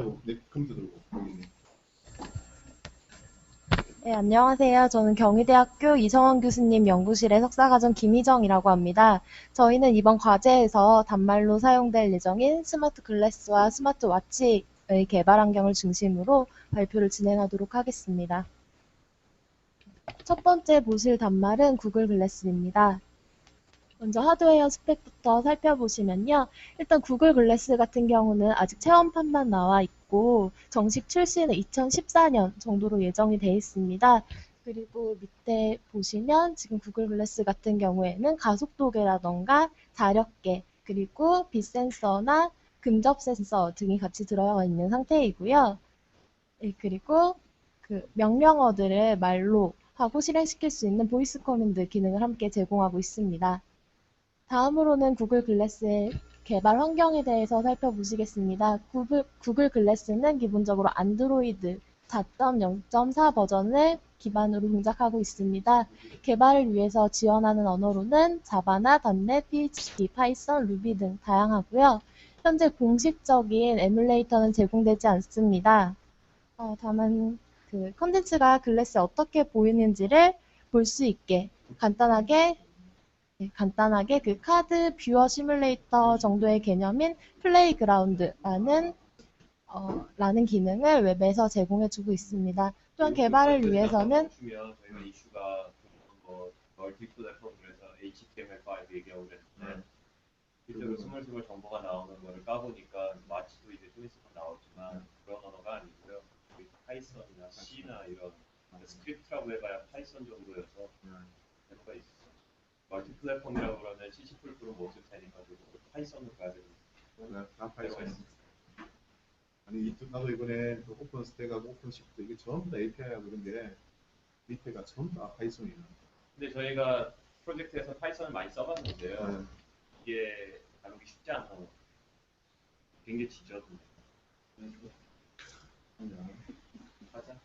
컴퓨터 내 컴퓨터 들고 네, 안녕하세요. 저는 경희대학교 이성원 교수님 연구실의 석사과정 김희정이라고 합니다. 저희는 이번 과제에서 단말로 사용될 예정인 스마트 글래스와 스마트 와치의 개발 환경을 중심으로 발표를 진행하도록 하겠습니다. 첫 번째 보실 단말은 구글 글래스입니다. 먼저 하드웨어 스펙부터 살펴보시면요. 일단 구글 글래스 같은 경우는 아직 체험판만 나와 있고 정식 출시는 2014년 정도로 예정이 되어 있습니다. 그리고 밑에 보시면 지금 구글 글래스 같은 경우에는 가속도계라던가 자력계 그리고 빛 센서나 근접 센서 등이 같이 들어가 있는 상태이고요. 예, 그리고 그 명령어들을 말로 하고 실행시킬 수 있는 보이스 커맨드 기능을 함께 제공하고 있습니다. 다음으로는 구글 글래스의 개발 환경에 대해서 살펴보시겠습니다. 구글, 구글 글래스는 기본적으로 안드로이드 4.0.4 버전을 기반으로 동작하고 있습니다. 개발을 위해서 지원하는 언어로는 자바나 .NET, PHP, 파이썬, 루비 등 다양하고요. 현재 공식적인 에뮬레이터는 제공되지 않습니다. 어, 다만 그 컨텐츠가 글래스에 어떻게 보이는지를 볼 수 있게 간단하게 네, 간단하게 그 카드 뷰어 시뮬레이터 정도의 개념인 플레이그라운드라는 어, 라는 기능을 웹에서 제공해주고 있습니다. 또한 개발을 위해서는 저희가 이슈가 뭐 멀티 플랫폼 그래서 HTML5 얘기하고 그랬는데 실제로 스물스물 정보가 나오는 거를 까보니까 마치도 이제 좀 있으면 나오지만 그런 언어가 아니고요. 파이썬이나 C나 이런 스크립트라고 해봐야 파이썬 정도여서. 멀티 플랫폼이라고 그러면 C++ 못쓸 테니까 파이썬으로 가야 됩니다. 다 파이썬 아니 이- 나도 이번에 그 오픈 스택하고 오픈 시프트 이게 전부 다 API하고 그런 게 밑에가 전부 다 파이썬이야. 근데 저희가 프로젝트에서 파이썬을 많이 써봤는데요. 네. 이게 다루기 쉽지 않다고. 굉장히 지저분해. 하자.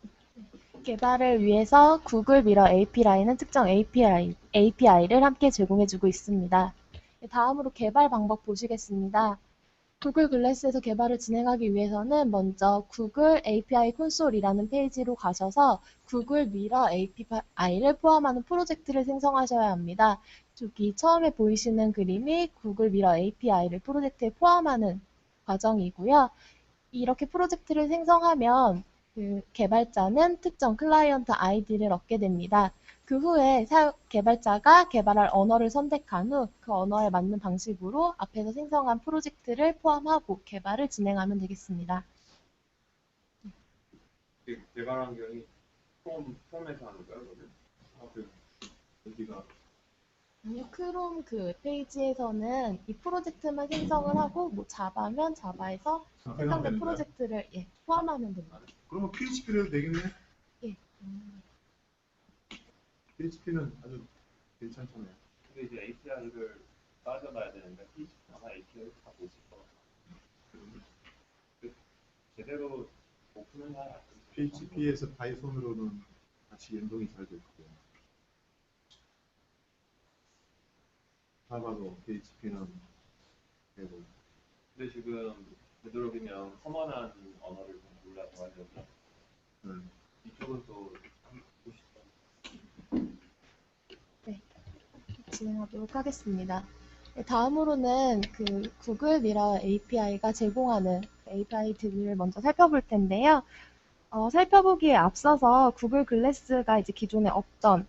개발을 위해서 구글 미러 API는 특정 API, API를 함께 제공해주고 있습니다. 네, 다음으로 개발 방법 보시겠습니다. 구글 글래스에서 개발을 진행하기 위해서는 먼저 구글 API 콘솔이라는 페이지로 가셔서 구글 미러 API를 포함하는 프로젝트를 생성하셔야 합니다. 저기 처음에 보이시는 그림이 구글 미러 API를 프로젝트에 포함하는 과정이고요. 이렇게 프로젝트를 생성하면 그 개발자는 특정 클라이언트 아이디를 얻게 됩니다. 그 후에 개발자가 개발할 언어를 선택한 후 그 언어에 맞는 방식으로 앞에서 생성한 프로젝트를 포함하고 개발을 진행하면 되겠습니다. 그 개발 환경이 폼, 폼에서 하는 거야, 그러면? 아, 그 여기가 아니요, 크롬 그 웹페이지에서는 이 프로젝트만 생성을 하고 뭐 자바면 자바에서 해당된? 프로젝트를 예, 포함하면 됩니다. 그러면 PHP를 되겠네? 예. PHP는 아주 괜찮잖아요. 근데 이제 API를 따져봐야 되는데, PHP 아마 API를 다 보실 거 같아요. 그 제대로 잘안 돼요. PHP에서 파이썬으로는 같이 연동이 잘됐 고 자바도 PHP는 되고 근데 지금 되도록이면 커먼한 언어를 좀 골라서 하려면 음. 이쪽은 또 보시죠. 진행하도록 하겠습니다. 네, 다음으로는 그 구글 미러 API가 제공하는 API들을 먼저 살펴볼 텐데요. 어, 살펴보기에 앞서서 구글 글래스가 이제 기존에 없던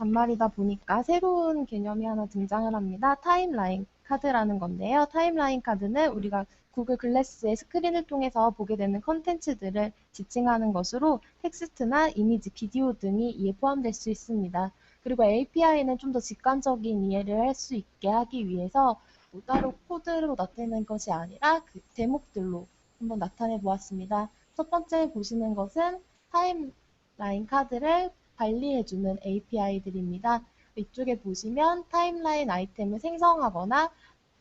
단말이다 보니까 새로운 개념이 하나 등장을 합니다. 타임라인 카드라는 건데요. 타임라인 카드는 우리가 구글 글래스의 스크린을 통해서 보게 되는 컨텐츠들을 지칭하는 것으로 텍스트나 이미지, 비디오 등이 이에 포함될 수 있습니다. 그리고 API는 좀 더 직관적인 이해를 할 수 있게 하기 위해서 뭐 따로 코드로 나타내는 것이 아니라 그 대목들로 한번 나타내 보았습니다. 첫 번째 보시는 것은 타임라인 카드를 관리해주는 API들입니다. 이쪽에 보시면 타임라인 아이템을 생성하거나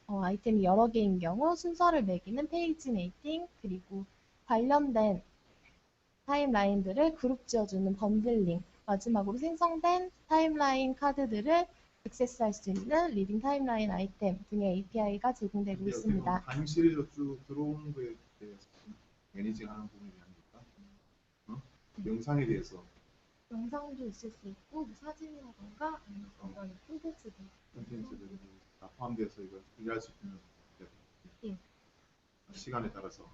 어, 아이템이 여러 개인 경우 순서를 매기는 페이지 메이팅 그리고 관련된 타임라인들을 그룹 지어주는 번들링 마지막으로 생성된 타임라인 카드들을 액세스할 수 있는 리딩 타임라인 아이템 등의 API가 제공되고 있습니다. 타임 시리즈로 쭉 들어오는 거에 대해서 매니징 하는 부분이 아닙니까? 어? 영상에 대해서 영상도 있을 수 있고 뭐 사진이라던가 아니면 어떤 콘텐츠도 콘텐츠들이 다 포함돼서 이걸 일할 수 있는 예. 시간에 따라서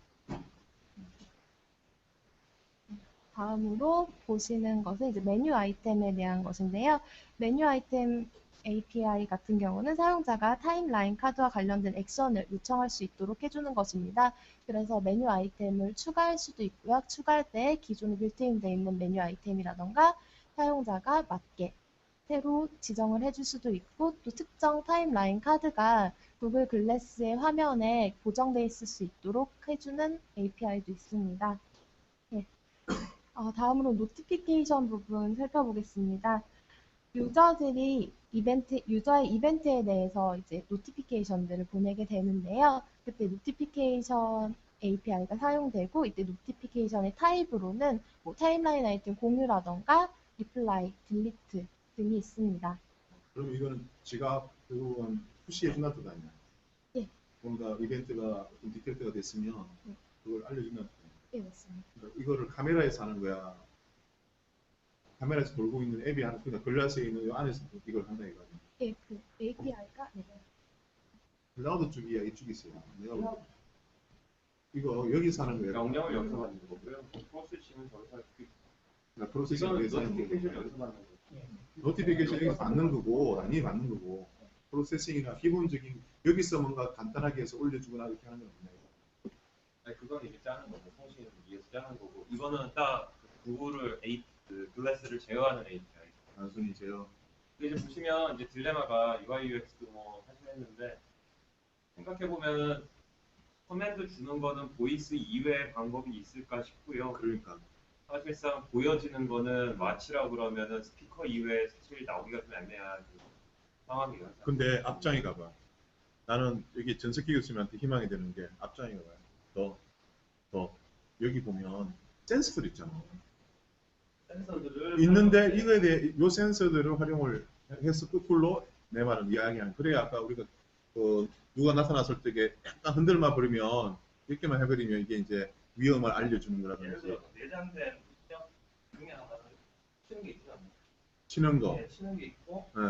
다음으로 보시는 것은 이제 메뉴 아이템에 대한 것인데요. 메뉴 아이템 API 같은 경우는 사용자가 타임라인 카드와 관련된 액션을 요청할 수 있도록 해주는 것입니다. 그래서 메뉴 아이템을 추가할 수도 있고요. 추가할 때 기존에 빌트인되어 있는 메뉴 아이템이라던가 사용자가 맞게 새로 지정을 해줄 수도 있고 또 특정 타임라인 카드가 구글 글래스의 화면에 고정돼 있을 수 있도록 해주는 API도 있습니다. 예. 어, 다음으로 노티피케이션 부분 살펴보겠습니다. 유저들이 이벤트, 유저의 이벤트에 대해서 이제 노티피케이션들을 보내게 되는데요. 그때 노티피케이션 API가 사용되고 이때 노티피케이션의 타입으로는 뭐 타임라인 아이템 공유라던가 리플라이, 딜리트 등이 있습니다. 그럼 이거는 지가 그건 푸시해 준다는 뜻 아니야? 예. 뭔가 이벤트가 좀 디텍트가 됐으면 예. 그걸 알려준다는 뜻 예, 맞습니다. 그러니까 이거를 카메라에서 하는 거야. 카메라에서 돌고 있는 앱이 하는 그러니까 글라스에 있는 이 안에서 이걸 한다 이거 아니야? 예, 그 API가 네. 클라우드 쪽이야 이쪽이 있어요. 내가. 이거 여기서 하는 거야. 명령을 여기서 받는 거고요. 프로세싱은 저기서 할수 있고. 그러니까 프로세싱 여기서 하는 노티피케이션. 여기서 받는 거고. 노티피케이션 여기서 받는 거고 당연히 받는 거고 프로세싱이나 기본적인 여기서 뭔가 간단하게 해서 올려주거나 이렇게 하는 건 없나요? 아니 그건 이제 짜는 거고 통신을 위해서 짜는 거고 이거는 딱그 구글을 A 그 글래스를 제어하는 API. 단순히 제어. 근데 이제 보시면 이제 딜레마가 UI UX도 뭐 사실 했는데 생각해 보면은 커맨드 주는 거는 보이스 이외의 방법이 있을까 싶고요. 그러니까 사실상 보여지는 거는 마치라 그러면은 스피커 이외에 사실 나오기가 좀 애매한 그 상황이에요. 근데 앞장에 가봐. 나는 여기 전석기 교수님한테 희망이 되는 게 앞장에 가봐요. 더, 더. 여기 보면 센서들 있잖아. 센서들을 있는데 이거에 대해 요 센서들을 활용을 해서 거꾸로 내 말은 이야기하는. 그래야 아까 우리가 그 누가 나타났을 때 약간 흔들만 버리면 이렇게만 해버리면 이게 이제 위험을 알려주는 거라든지 내장된 중에 하나는 치는 게 있지 않나요? 치는 거. 네, 치는 게 있고 예.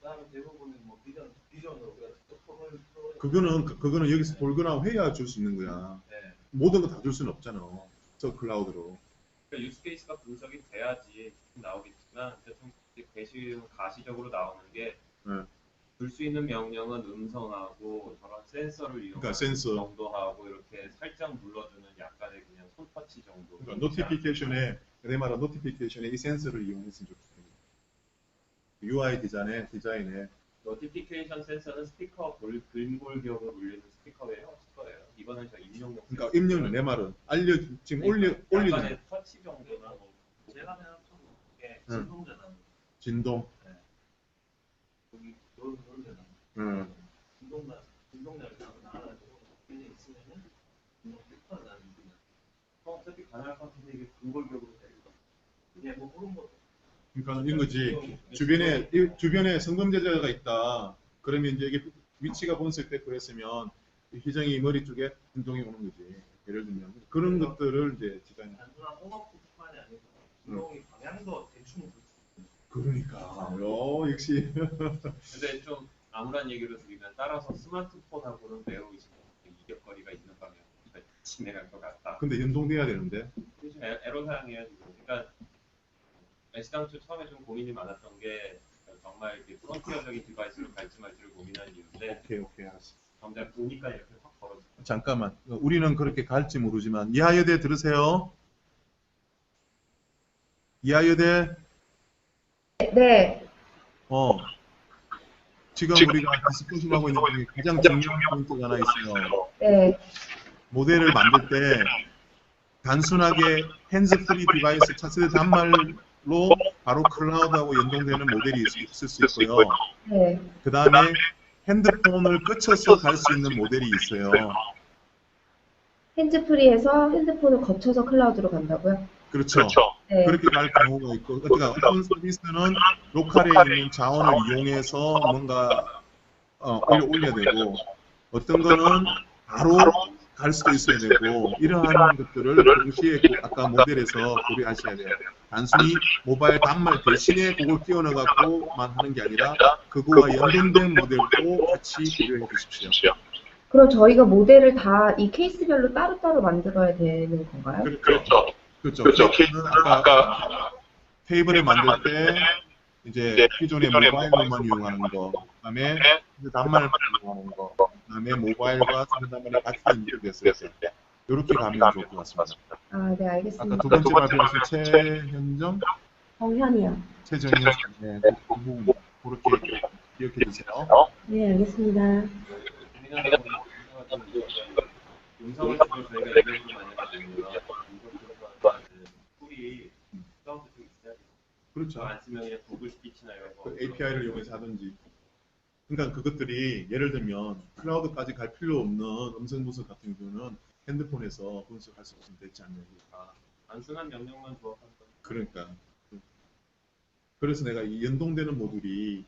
그다음에 대부분은 뭐 비전 비전으로 우리가 또 폰을 또 그거는 그- 그거는 여기서 돌거나 해야 줄 수 있는 거야. 네. 모든 거 다 줄 수는 없잖아. 저 클라우드로. 그러니까 유스케이스가 분석이 돼야지 나오겠지만 대충 게시 가시적으로 나오는 게 네. 줄수 있는 명령은 음성하고 저런 센서를 이용해서 그러니까 센서. 정도하고 이렇게 살짝 눌러주는 약간의 그냥 손터치 정도. 그러니까 노티피케이션에 내 말은 노티피케이션에 이 센서를 이용했으면 좋겠습니다. UI 디자인에 디자인에 노티피케이션 센서는 스피커 볼, 글몰격을 울리는 스피커예요. 스피커예요. 이거는 저 입력용. 그러니까 입력은 내 말은 알려 지금 올려 올리는 약간의 터치 정도나 뭐 제가 생각하는 게 응. 진동 전환. 진동. 여기 요런 요런 전환. 응. 진동만 진동량을 나가지고 그냥 있으면은 뭐 스피커가 나는. 어, 어차피 가능할 것 같은데 이게 근골격으로 되니까. 이게 뭐 그런 거. 그러니까 이런 거지. 주변에 이 주변에 성범죄자가 있다. 그러면 이제 이게 위치가 분석됐고 했으면 이 희정이 머리 쪽에 진동이 오는 거지. 예를 들면 그런 것들을 이제 디자인. 단순한 홍업뿐만이 아니고 진동이 방향도 대충. 그러니까. 요 역시. 근데 좀 암울한 얘기를 드리면 따라서 스마트폰하고는 매우 이제 이격거리가 있는 방향 진행할 것 같다. 근데 연동돼야 되는데. 요즘 지금. 그러니까 애시당초 처음에 좀 고민이 많았던 게 정말 이렇게 프론티어적인 디바이스를 갈지 말지를 고민한 이유인데 오케이 오케이 알았어. 정작 보니까 이렇게 확 벌어져. 잠깐만. 우리는 그렇게 갈지 모르지만 이하여대 들으세요. 이하여대 네, 어 지금 우리가 디스커션 하고 있는 중에 가장 중요한 포인트가 하나 있어요. 네, 모델을 만들 때 단순하게 핸즈 프리 디바이스 차세대 단말로 바로 클라우드하고 연동되는 모델이 있- 있을 수 있고요. 네. 그 다음에 핸드폰을 거쳐서 갈 수 있는 모델이 있어요. 핸즈프리에서 핸드폰을 거쳐서 클라우드로 간다고요? 그렇죠. 네. 그렇게 갈 경우가 있고, 그러니까 어떤 서비스는 로컬에 있는 자원을 이용해서 뭔가 어, 올려- 올려야 되고, 어떤 거는 바로 갈 수도 있어야 되고 이러한 것들을 동시에 꼭 아까 모델에서 고려하셔야 돼요. 단순히 모바일 단말 대신에 그걸 끼워넣어갖고만 하는 게 아니라 그거와 연동된 모델도 같이 고려해 주십시오. 그럼 저희가 모델을 다 이 케이스별로 따로따로 만들어야 되는 건가요? 그렇죠. 그렇죠. 그렇죠. 케이스는 아까 테이블을 만들 때 이제 기존의 모바일로만 이용하는 거, 그다음에 이제 단말만 이용하는 거, 그 다음에 모바일과 전단말이 같이 연결됐을 때 이렇게 가면 좋을 것 같습니다. 아, 네, 아까 알겠습니다. 두 번째 발표하신 최현정, 정현이요. 최정현 네, 그 부분 그렇게 기억해 주세요. 네, 알겠습니다. 영상을 저희가 있어요. 그렇죠. 안 쓰면 그냥 구글 스피치나 이런 거. 그 API를 이용해서 하든지. 그러니까 그것들이 예를 들면 클라우드까지 갈 필요 없는 음성 분석 같은 경우는 핸드폰에서 분석할 수 있으면 되지 않느냐. 단순한 명령만 거. 그러니까. 그래서 내가 이 연동되는 모듈이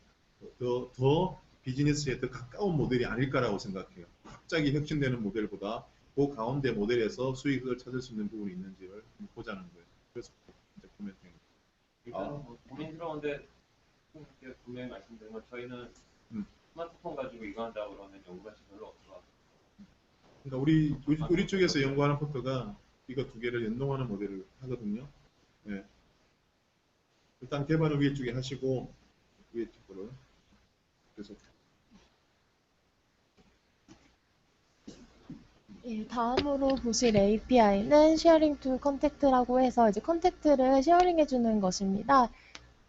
더, 더 비즈니스에 더 가까운 모델이 아닐까라고 생각해요. 갑자기 혁신되는 모델보다 그 가운데 모델에서 수익을 찾을 수 있는 부분이 있는지를 보자는 거예요. 그래서 이제 코멘트 일단 뭐 고민스러운데 분명히 말씀드린 건 저희는 음. 스마트폰 가지고 이거 한다고 그러면 연구가 별로 없을 것 같아요. 그러니까 우리 우리, 우리 쪽에서 연구하는 포트가 이거 두 개를 연동하는 모델을 하거든요. 네. 일단 개발을 위에 쪽에 하시고 위에 쪽으로 그래서 예, 다음으로 보실 API는 쉐어링 툴 컨택트라고 해서 이제 컨택트를 쉐어링 해 주는 것입니다.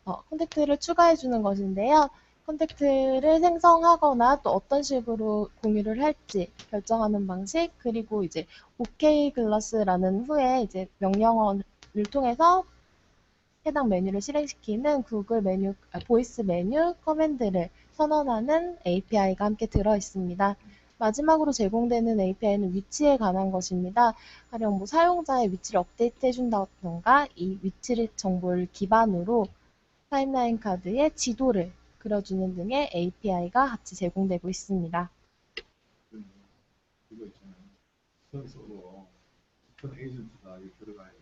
어, 컨택트를 추가해 주는 것인데요. 컨택트를 생성하거나 또 어떤 식으로 공유를 할지 결정하는 방식, 그리고 이제 OK 글러스라는 후에 이제 명령어를 통해서 해당 메뉴를 실행시키는 구글 메뉴, 아, 보이스 메뉴 커맨드를 선언하는 API가 함께 들어 있습니다. 마지막으로 제공되는 API는 위치에 관한 것입니다. 가령 뭐 사용자의 위치를 업데이트 해준다던가 이 위치를 정보를 기반으로 타임라인 카드에 지도를 그려주는 등의 API가 같이 제공되고 있습니다. 그 이거 있잖아요. 선서로 큰 에이전트가 들어가야 돼요.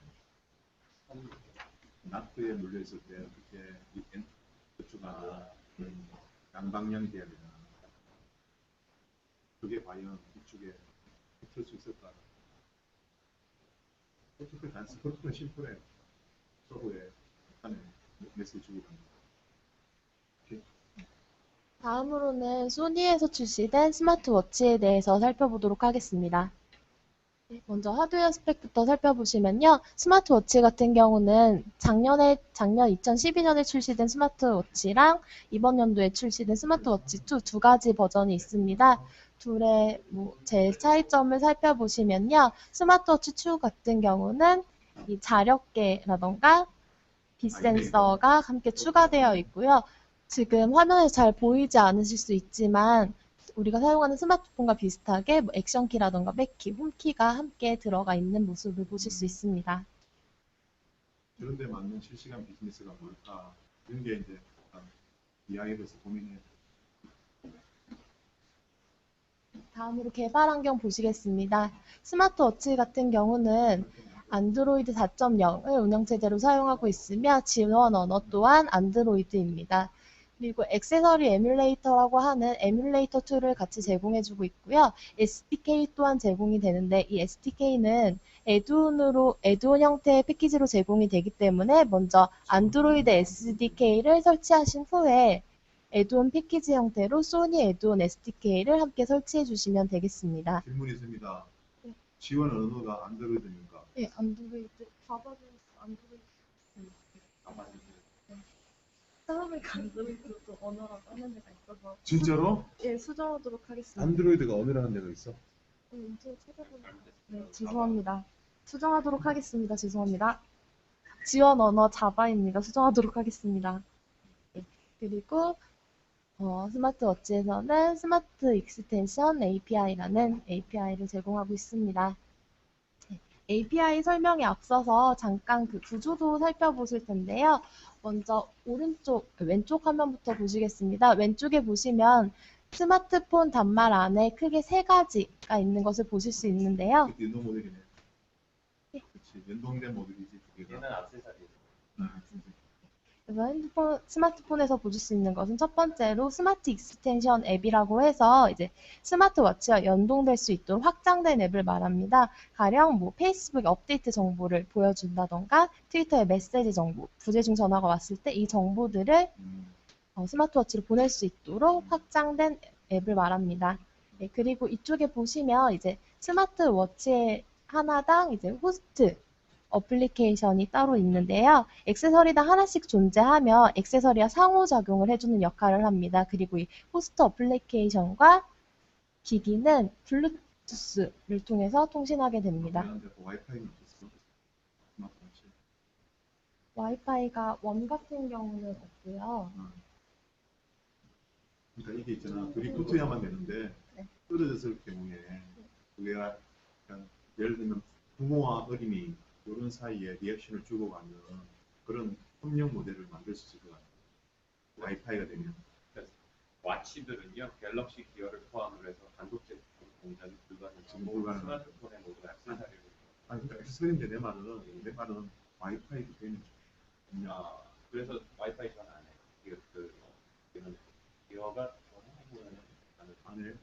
나트에 물려 있을 때 그때 이 엔- 그쪽하고 양방향이 돼야 되나. 그게 과연 이쪽에 붙을 수 있을까? 단순 프로토콜 심플해요. 서버에 안에 메시지 주고 갑니다. 다음으로는 소니에서 출시된 스마트워치에 대해서 살펴보도록 하겠습니다. 네, 먼저 하드웨어 스펙부터 살펴보시면요. 스마트워치 같은 경우는 작년에, 작년 2012년에 출시된 스마트워치랑 이번 연도에 출시된 스마트워치 2 두 가지 버전이 있습니다. 둘의 뭐제 차이점을 살펴보시면요. 스마트워치 2 같은 경우는 이 자력계라던가 빛 센서가 함께 추가되어 있고요. 지금 화면에 잘 보이지 않으실 수 있지만 우리가 사용하는 스마트폰과 비슷하게 뭐 액션키라던가 백키, 홈키가 함께 들어가 있는 모습을 보실 수 있습니다. 그런데 맞는 실시간 비즈니스가 뭘까? 이런 게 이제 고민해야 돼요. 다음으로 개발 환경 보시겠습니다. 스마트워치 같은 경우는 안드로이드 4.0을 운영체제로 사용하고 있으며 지원 언어 또한 안드로이드입니다. 그리고 액세서리 에뮬레이터라고 하는 에뮬레이터 툴을 같이 제공해주고 있고요. SDK 또한 제공이 되는데 이 SDK는 에드온으로 에드온 형태의 패키지로 제공이 되기 때문에 먼저 안드로이드 SDK를 설치하신 후에 에드온 패키지 형태로 소니 에드온 SDK를 함께 설치해 주시면 되겠습니다. 질문이 있습니다. 네. 지원 언어가 안드로이드입니까? 네, 안드로이드 자바는 안드로이드 사람에게 안드로이드로 또 언어라고 하는 데가 있어서 진짜로? 예 수정하도록 하겠습니다. 안드로이드가 언어라는 데가 있어? 음, 인터넷 찾아보면 네 죄송합니다. 수정하도록 하겠습니다. 죄송합니다. 지원 언어 자바입니다. 수정하도록 하겠습니다. 네, 그리고 어, 스마트워치에서는 스마트 익스텐션 API라는 API를 제공하고 있습니다. 네, API 설명에 앞서서 잠깐 그 구조도 살펴보실 텐데요. 먼저 오른쪽, 왼쪽 화면부터 보시겠습니다. 왼쪽에 보시면 스마트폰 단말 안에 크게 세 가지가 있는 것을 보실 수 있는데요. 연동 모델이네. 그렇지. 연동된 모델이지 두 개가. 얘는 악세사리. 음. 그래서 핸드폰, 스마트폰에서 보실 수 있는 것은 첫 번째로 스마트 익스텐션 앱이라고 해서 이제 스마트워치와 연동될 수 있도록 확장된 앱을 말합니다. 가령 뭐 페이스북 업데이트 정보를 보여준다던가 트위터의 메시지 정보, 부재중 전화가 왔을 때 이 정보들을 음. 어, 스마트워치로 보낼 수 있도록 확장된 앱을 말합니다. 네, 그리고 이쪽에 보시면 이제 스마트워치 하나당 이제 호스트 어플리케이션이 따로 있는데요. 액세서리당 하나씩 존재하며 액세서리와 상호작용을 해주는 역할을 합니다. 그리고 이 호스트 어플리케이션과 기기는 블루투스를 통해서 통신하게 됩니다. 와이파이가 원 같은 경우는 없고요. 그러니까 이게 있잖아. 둘이 붙어야만 되는데 네. 떨어졌을 경우에 우리가 예를 들면 부모와 어린이 이런 사이에 리액션을 주고가는 그런 협력 모델을 만들 수 있을 것 같아요. 와이파이가 되면. 와치들은요 갤럭시 기어를 포함으로 해서 단독 제품 공작이 불가능해요. 지금 불가능해요. 스마트폰의 모든 액세서리를 아니 그러니까 액세서리인데 내 말은 내 말은 와이파이도 되는 야 아, 그래서 와이파이 전화 안 해요. 이거 그 이거는 기어가 전화하고는 안 해요. 안에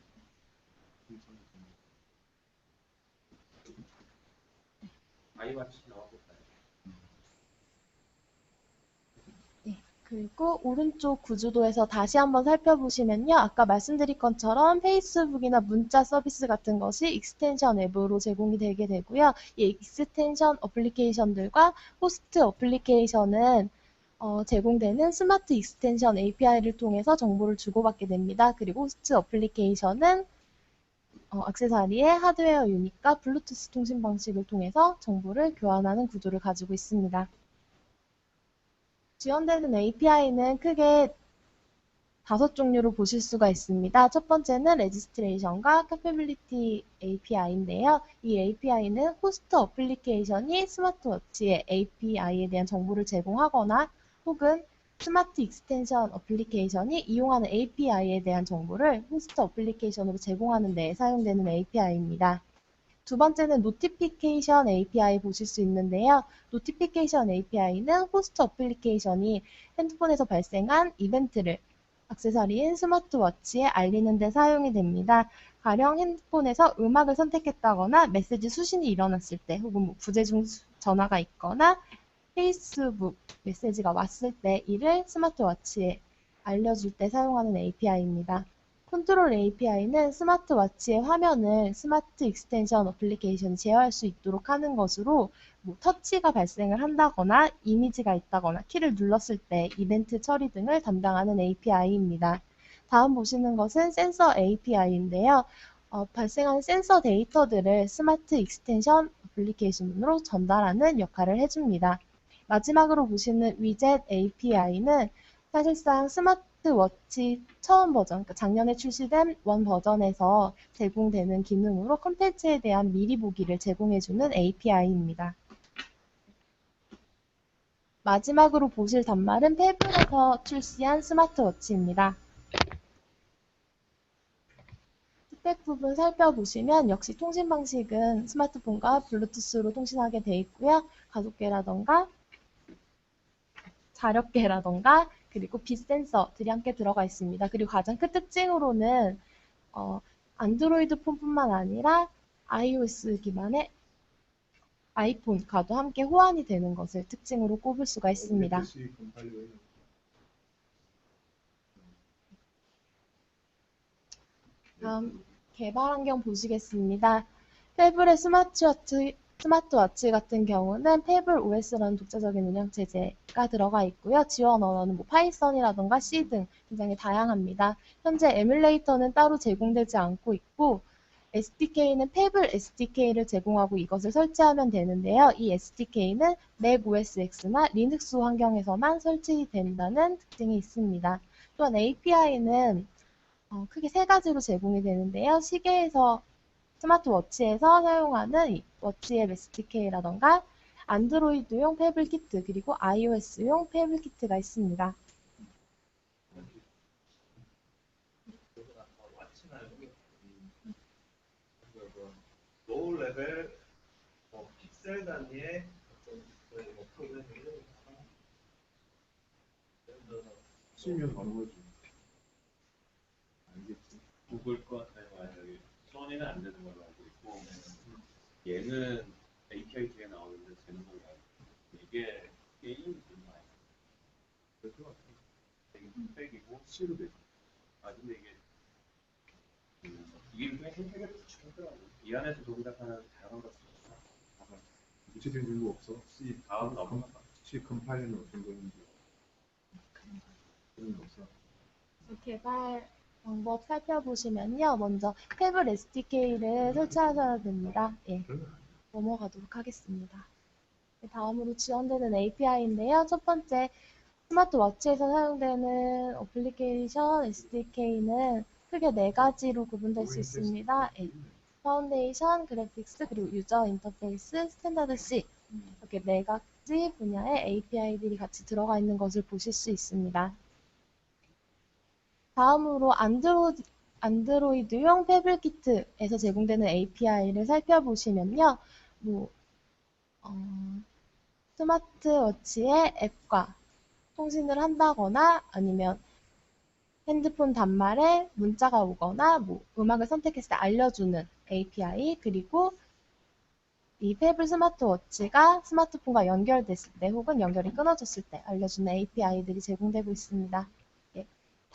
나와볼까요? 그리고 오른쪽 구조도에서 다시 한번 살펴보시면요. 아까 말씀드린 것처럼 페이스북이나 문자 서비스 같은 것이 익스텐션 앱으로 제공이 되게 되고요. 이 익스텐션 어플리케이션들과 호스트 어플리케이션은 어, 제공되는 스마트 익스텐션 API를 통해서 정보를 주고받게 됩니다. 그리고 호스트 어플리케이션은 어, 액세서리의 하드웨어 유닛과 블루투스 통신 방식을 통해서 정보를 교환하는 구조를 가지고 있습니다. 지원되는 API는 크게 다섯 종류로 보실 수가 있습니다. 첫 번째는 레지스트레이션과 캐퍼빌리티 API인데요. 이 API는 호스트 어플리케이션이 스마트워치의 API에 대한 정보를 제공하거나 혹은 스마트 익스텐션 어플리케이션이 이용하는 API에 대한 정보를 호스트 어플리케이션으로 제공하는 데 사용되는 API입니다. 두 번째는 노티피케이션 API 보실 수 있는데요. 노티피케이션 API는 호스트 어플리케이션이 핸드폰에서 발생한 이벤트를 액세서리인 스마트워치에 알리는 데 사용이 됩니다. 가령 핸드폰에서 음악을 선택했다거나 메시지 수신이 일어났을 때 혹은 뭐 부재중 수- 전화가 있거나 페이스북 메시지가 왔을 때 이를 스마트워치에 알려줄 때 사용하는 API입니다. 컨트롤 API는 스마트워치의 화면을 스마트 익스텐션 어플리케이션이 제어할 수 있도록 하는 것으로 뭐 터치가 발생을 한다거나 이미지가 있다거나 키를 눌렀을 때 이벤트 처리 등을 담당하는 API입니다. 다음 보시는 것은 센서 API인데요. 어, 발생하는 센서 데이터들을 스마트 익스텐션 어플리케이션으로 전달하는 역할을 해줍니다. 마지막으로 보시는 위젯 API는 사실상 스마트워치 처음 버전, 그러니까 작년에 출시된 원 버전에서 제공되는 기능으로 콘텐츠에 대한 미리 보기를 제공해주는 API입니다. 마지막으로 보실 단말은 페블에서 출시한 스마트워치입니다. 스펙 부분 살펴보시면 역시 통신 방식은 스마트폰과 블루투스로 통신하게 되어 있고요. 가속계라던가 자력계라던가 그리고 빛 센서들이 함께 들어가 있습니다. 그리고 가장 큰 특징으로는 어, 안드로이드 폰뿐만 아니라 iOS 기반의 아이폰과도 함께 호환이 되는 것을 특징으로 꼽을 수가 있습니다. NFC 컴파일러예요. 다음 개발 환경 보시겠습니다. 페블의 스마트워치, 스마트워치 같은 경우는 페블 OS라는 독자적인 운영 체제가 들어가 있고요. 지원 언어는 뭐 파이썬이라던가 C 등 굉장히 다양합니다. 현재 에뮬레이터는 따로 제공되지 않고 있고 SDK는 페블 SDK를 제공하고 이것을 설치하면 되는데요. 이 SDK는 맥 OS X나 리눅스 환경에서만 설치된다는 특징이 있습니다. 또한 API는 어, 크게 세 가지로 제공이 되는데요. 시계에서 스마트워치에서 사용하는 워치앱 메스티케이라던가 안드로이드용 패블키트 그리고 iOS용 패블키트가 있습니다. 레벨 뭐 픽셀 단위의 실면 바로 보여줘. 알겠지? 구글 거 소니는 안 되는 걸로 알고 있고 얘는 API 뒤에 나오는데 되는 걸로 알고 있고 이게 게임 것 같아. 되게 C로 돼. 아 근데 이게 음, 이게 굉장히 생태계를 구축했더라고 이 안에서 동작하는 다양한 것들 구체적인 정보 없어. C 다음 넘어가 C 컴파일러는 어떤 거인지 그런 거 없어. 개발 방법 살펴보시면요. 먼저 태블 SDK를 설치하셔야 됩니다. 예, 넘어가도록 하겠습니다. 네, 다음으로 지원되는 API인데요. 첫 번째 스마트워치에서 사용되는 어플리케이션 SDK는 크게 네 가지로 구분될 수 있습니다. 예, 파운데이션, 그래픽스, 그리고 유저 인터페이스, 스탠다드 C 이렇게 네 가지 분야의 API들이 같이 들어가 있는 것을 보실 수 있습니다. 다음으로 안드로이드, 안드로이드용 패블키트에서 제공되는 API를 살펴보시면요. 뭐, 어, 스마트워치의 앱과 통신을 한다거나 아니면 핸드폰 단말에 문자가 오거나 뭐 음악을 선택했을 때 알려주는 API 그리고 이 페블 스마트워치가 스마트폰과 연결됐을 때 혹은 연결이 끊어졌을 때 알려주는 API들이 제공되고 있습니다.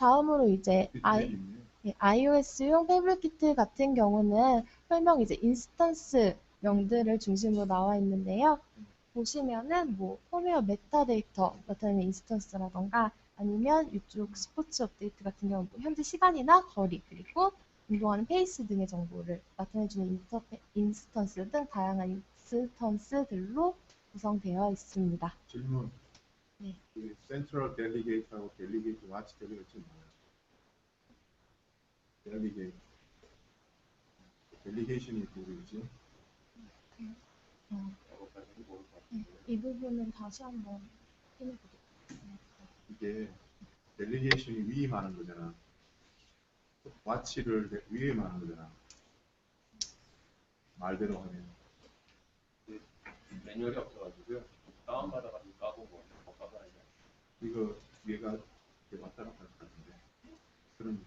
예. 다음으로 이제 아이, 있네. 예, iOS용 패블키트 같은 경우는 설명 이제 인스턴스 명들을 중심으로 나와 있는데요. 보시면은 뭐 firmware 메타데이터 나타내는 인스턴스라던가 아니면 이쪽 스포츠 업데이트 같은 경우 뭐 현재 시간이나 거리 그리고 운동하는 페이스 등의 정보를 나타내주는 인터페, 인스턴스 등 다양한 인스턴스들로 구성되어 있습니다. 질문. 네. 그 센트럴 델리게이트하고 델리게이트 와치 델리게이트 뭐야? 델리게이트. 델리게이션이 뭐지? 어, 모를 것 네, 이 부분은 다시 한번 확인해보도록 하겠습니다. 이게 델리게이션이 위임하는 거잖아. 와치를 내- 위임하는 거잖아. 말대로 하면. 매뉴얼이 없어가지고요 다운받아가지고 이거 얘가 왔다 갔다 할것 같은데. 그런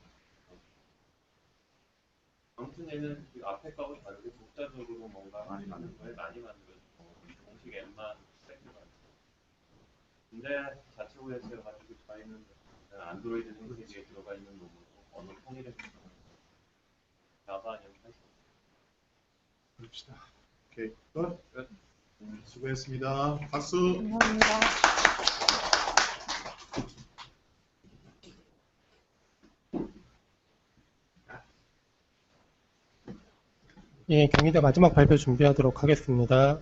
아무튼 얘는 그 앞에 거하고 다르게 독자적으로 뭔가 많이 만든 걸 많이 만들어서 공식 앱만 세트가 근데 자체 OS에 가지고 저희는 안드로이드 생태계에 들어가 있는 놈으로 언어 통일해서 자바 아니면 파이썬 그럽시다. 오케이. 끝. 끝. 네, 수고했습니다. 박수. 감사합니다. 예, 경희대 마지막 발표 준비하도록 하겠습니다.